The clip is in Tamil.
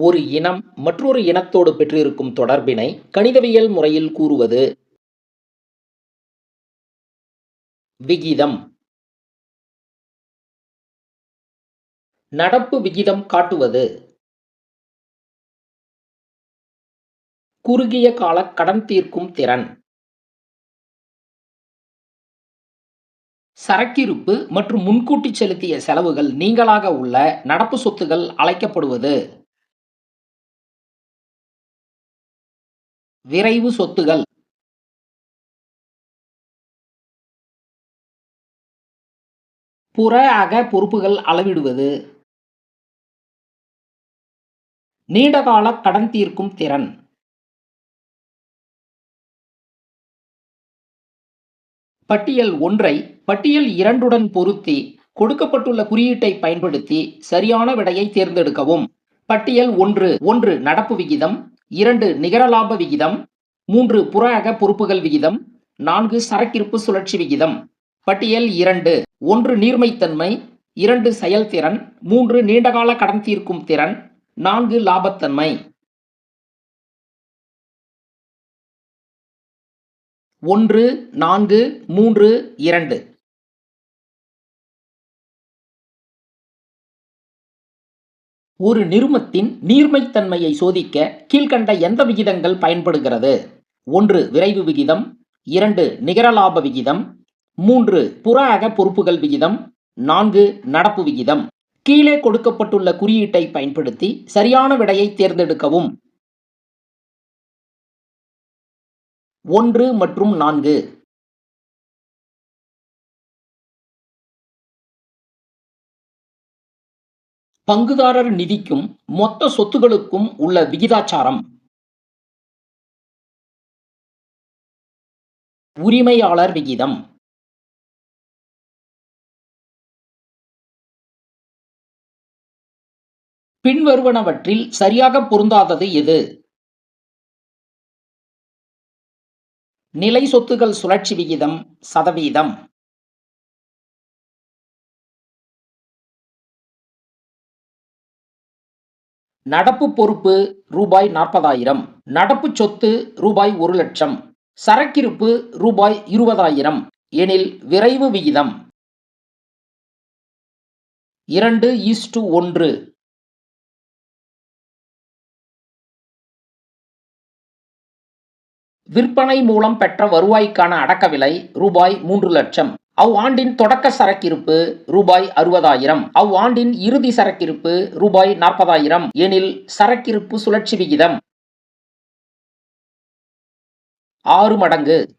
ஒரு இனம் மற்றொரு இனத்தோடு பெற்றிருக்கும் தொடர்பினை கணிதவியல் முறையில் கூறுவது. விகிதம். நடப்பு விகிதம் காட்டுவது. குறுகிய கால கடன் தீர்க்கும் திறன். சரக்கிருப்பு மற்றும் முன்கூட்டி செலுத்திய செலவுகள் நீங்களாக உள்ள நடப்பு சொத்துகள் அழைக்கப்படுவது. விரைவு சொத்துகள். புற அக பொறுப்புகள் அளவிடுவது. நீண்டகால கடன் தீர்க்கும் திறன். பட்டியல் ஒன்றை பட்டியல் இரண்டுடன் பொருத்தி கொடுக்கப்பட்டுள்ள குறியீட்டை பயன்படுத்தி சரியான விடையை தேர்ந்தெடுக்கவும். பட்டியல் ஒன்று ஒன்று நடப்பு விகிதம் இரண்டு நிகர லாப விகிதம் மூன்று புற அக பொறுப்புகள் விகிதம் நான்கு சரக்கிருப்பு சுழற்சி விகிதம். பட்டியல் இரண்டு ஒன்று நீர்மைத்தன்மை இரண்டு செயல்திறன் மூன்று நீண்டகால கடன் தீர்க்கும் திறன் நான்கு லாபத்தன்மை. ஒன்று நான்கு மூன்று இரண்டு. ஒரு நிறுமத்தின் நீர்மைத்தன்மையை சோதிக்க கீழ்கண்ட எந்த விகிதங்கள் பயன்படுகிறது? ஒன்று விரைவு விகிதம். இரண்டு நிகர லாப விகிதம். மூன்று புற அக பொறுப்புகள் விகிதம். நான்கு நடப்பு விகிதம். கீழே கொடுக்கப்பட்டுள்ள குறியீட்டை பயன்படுத்தி சரியான விடையை தேர்ந்தெடுக்கவும். ஒன்று மற்றும் நான்கு. பங்குதாரர் நிதிக்கும் மொத்த சொத்துகளுக்கும் உள்ள விகிதாச்சாரம். உரிமையாளர் விகிதம். பின்வருவனவற்றில் சரியாக பொருந்தாதது எது? நிலை சொத்துகள் சுழற்சி விகிதம் சதவீதம். நடப்பு பொறுப்பு ரூபாய் நாற்பதாயிரம் நடப்பு சொத்து ரூபாய் ஒரு லட்சம் சரக்கிருப்பு ரூபாய் இருபதாயிரம் எனில் விரைவு விகிதம். இரண்டு ஈஸ்டு ஒன்று. விற்பனை மூலம் பெற்ற வருவாய்க்கான அடக்க விலை ரூபாய் மூன்று லட்சம். அவ்வாண்டின் தொடக்க சரக்கிருப்பு ரூபாய் அறுபதாயிரம். அவ்வாண்டின் இறுதி சரக்கிருப்பு ரூபாய் நாற்பதாயிரம். எனில் சரக்கிருப்பு சுழற்சி விகிதம் ஆறு மடங்கு.